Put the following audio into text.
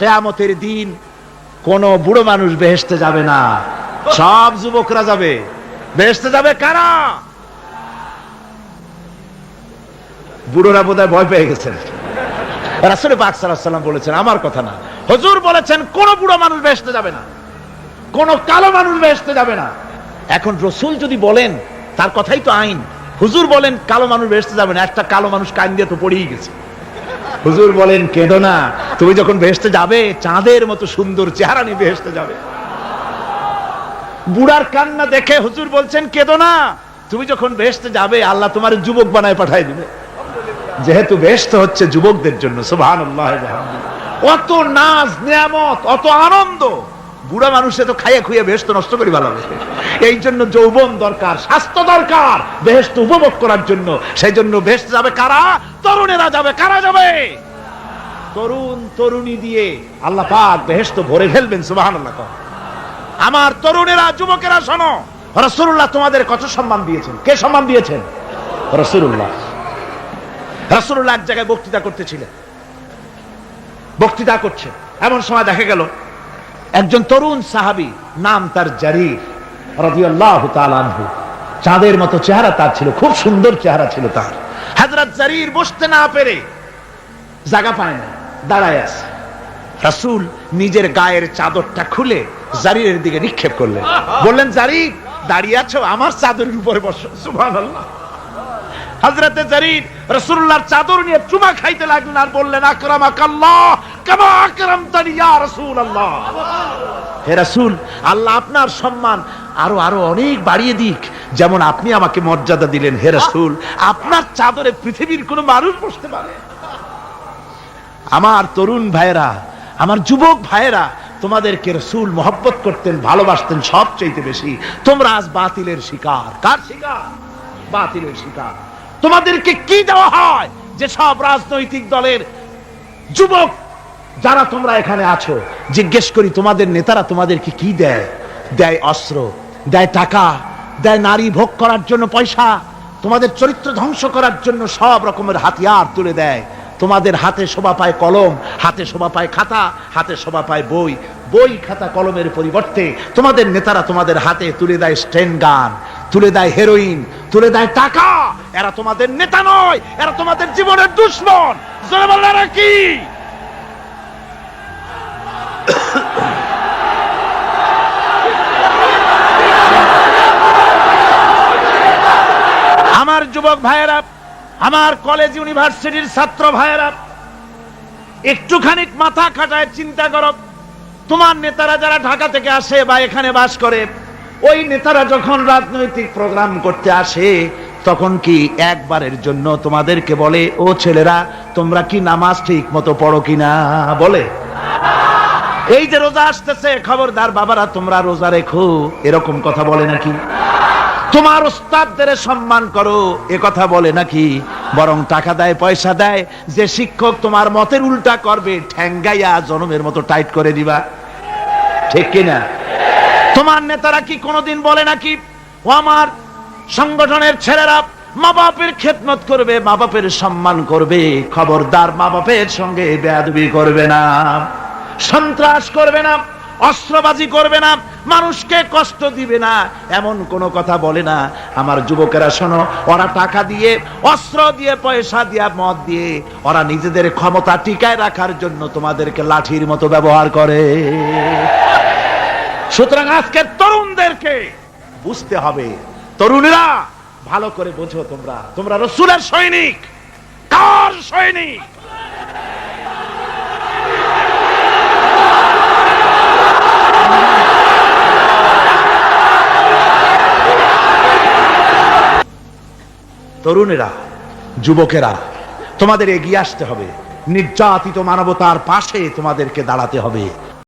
কেয়ামতের দিন কোন বুড়ো মানুষ বেহেসতে যাবে না। সব যুবকরা যাবে। বেহেসতে যাবে কারা? বুড়োরা বোধহয় ভয় পেয়ে গেছেন। রাসুল বলেছেন, আমার কথা না। হুজুর বলেছেন, কোন বুড়ো মানুষ যাবে না। কোন কালো মানুষ বেহেসতে যাবে না। এখন রসুল যদি বলেন, তার কথাই তো আইন। হুজুর বলেন, কালো মানুষ বেহেসতে যাবে না। একটা কালো মানুষ কান দিয়ে তো পড়েই গেছে। হুজুর বলেন, কেঁদো না। তুমি যখন বেহেসতে যাবে, চাঁদের মতো সুন্দর চেহারা নিয়ে বেহেসতে যাবে। বুড়ার কান্না দেখে হুজুর বলছেন, কেঁদো না। তুমি যখন বেহেসতে যাবে, আল্লাহ তোমার যুবক বানায় পাঠাই দিবে। যেহেতু বেহেস্ত হচ্ছে যুবকদের জন্য, সুবহানাল্লাহ অত নাজ, নিয়ামত, অত আনন্দ। বুড়া মানুষে তো খাইয়ে খুইয়ে বেহেস্ত নষ্ট করি ভালো হবে এই জন্য যৌবন দরকার, স্বাস্থ্য দরকার বেহেস্ত উপভোগ করার জন্য। সেই জন্য বেহেস্ত যাবে কারা? তরুণেরা যাবে কারা যাবে? তরুণ তরুণী দিয়ে আল্লাহ পাক বেহেস্ত ভরে ফেলবেন সুবহানাল্লাহ আমার তরুণেরা যুবকেরা শোনো। রসুল্লাহ তোমাদের কত সম্মান দিয়েছেন? কে সম্মান দিয়েছেন? রসুল্লাহ রাসূলুল্লাহ এক জায়গায় বক্তৃতা করতেছিলেন। বক্তৃতা করছে। এমন সময় দেখা গেল একজন তরুণ সাহাবী নাম তার জারির রাদিয়াল্লাহু তাআলা আনহু। চাঁদের মতো চেহারা তার ছিল খুব সুন্দর চেহারা ছিল তার। হযরত জারির বসতে না পেরে জায়গা পায় না, দাঁড়ায় আছে। রাসূল নিজের গায়ের চাদরটা খুলে জারিরের দিকে নিক্ষেপ করলেন। বললেন জারির দাঁড়িয়ে আছো, আমার চাদরের উপরে বসো। সুবহানাল্লাহ। হজরতে জারির রসুল্লাহর চাদর নিয়ে চুমা খাইতে লাগলেন আর বললেন আকরামাক আল্লাহ কামা আকরামতানি ইয়া রাসূলুল্লাহ। হে রাসূল, আল্লাহ আপনার সম্মান আরও আরও অনেক বাড়িয়ে দিক। যেমন আপনি আমাকে মর্যাদা দিলেন, হে রাসূল, আপনার চাদরে পৃথিবীর কোনো মানুষ বসতে পারে। আমার তরুণ ভাইয়েরা, আমার যুবক ভাইয়েরা, তোমাদেরকে রসুল মহব্বত করতেন, ভালোবাসতেন সব চাইতে বেশি। তোমরা আজ বাতিলের শিকার। কার শিকার? বাতিলের শিকার। তোমাদেরকে কি দেওয়া হয় যে সব রাজনৈতিক দলের যুবক যারা তোমরা এখানে আছো, জিজ্ঞেস করি, তোমাদের নেতারা তোমাদেরকে কি দেয়? দেয় অস্ত্র। দেয় টাকা, দেয় নারী ভোগ করার জন্য পয়সা, তোমাদের চরিত্র ধ্বংস করার জন্য সব রকমের হাতিয়ার তুলে দেয়। তোমাদের হাতে শোভা পায় কলম, হাতে শোভা পায় খাতা, হাতে শোভা পায় বই। বই, খাতা, কলমের পরিবর্তে তোমাদের নেতারা তোমাদের হাতে তুলে দেয় স্টেন গান, তুলে দেয় হেরোইন, তুলে দেয় টাকা। এরা তোমাদের নেতা নয়, এরা তোমাদের জীবনের দুশ্মন। কি? আমার যুবক ভাইয়েরা, আমার কলেজ ইউনিভার্সিটির ছাত্র ভাইয়েরা একটুখানি মাথা খাটায় চিন্তা করো। তোমার নেতারা যারা ঢাকা থেকে আসে বা এখানে বাস করে, ওই নেতারা যখন রাজনৈতিক প্রোগ্রাম করতে আসে, তখন কি একবারের জন্য তোমাদেরকে বলে, ও ছেলেরা, তোমরা কি নামাজ ঠিক মতো পড়ো কিনা? বলে। এই যে রোজা আসতেছে, খবরদার বাবারা, তোমরা রোজা রেখো, এরকম কথা বলে নাকি? তোমার ওস্তাদদের সম্মান করো। এ কথা বলে নাকি? বরং টাকা দেয়, পয়সা দেয়। যে শিক্ষক তোমার মতের উল্টা করবে, ঠ্যাঙ্গাইয়া জনমের মতো টাইট করে দিবা। ঠিক কিনা? তোমার নেতারা কি কোনোদিন বলে নাকি, ও আমার সংগঠনের ছেলেরা মা বাপের খেদমত করবে মা বাপের সম্মান করবে, খবরদার মা বাপের সঙ্গে বেয়াদবি করবে না, সন্ত্রাস করবে না অস্ত্রবাজি করবে না, মানুষকে কষ্ট দিবে না। এমন কোনো কথা বলে না। আমার যুবকেরা শোনো, ওরা টাকা দিয়ে, অস্ত্র দিয়ে, পয়সা দিয়ে, মদ দিয়ে, ওরা নিজেদের ক্ষমতা টিকায় রাখার জন্য তোমাদেরকে লাঠির মতো ব্যবহার করে। সুতরাং আজকের তরুণদেরকে বুঝতে হবে, তরুণেরা, ভালো করে বোঝো তোমরা। তোমরা রসুলের সৈনিক, কার সৈনিক? তরুণেরা যুবকেরা তোমাদের এগিয়ে আসতে হবে। নির্যাতিত মানবতার পাশে তোমাদেরকে দাঁড়াতে হবে।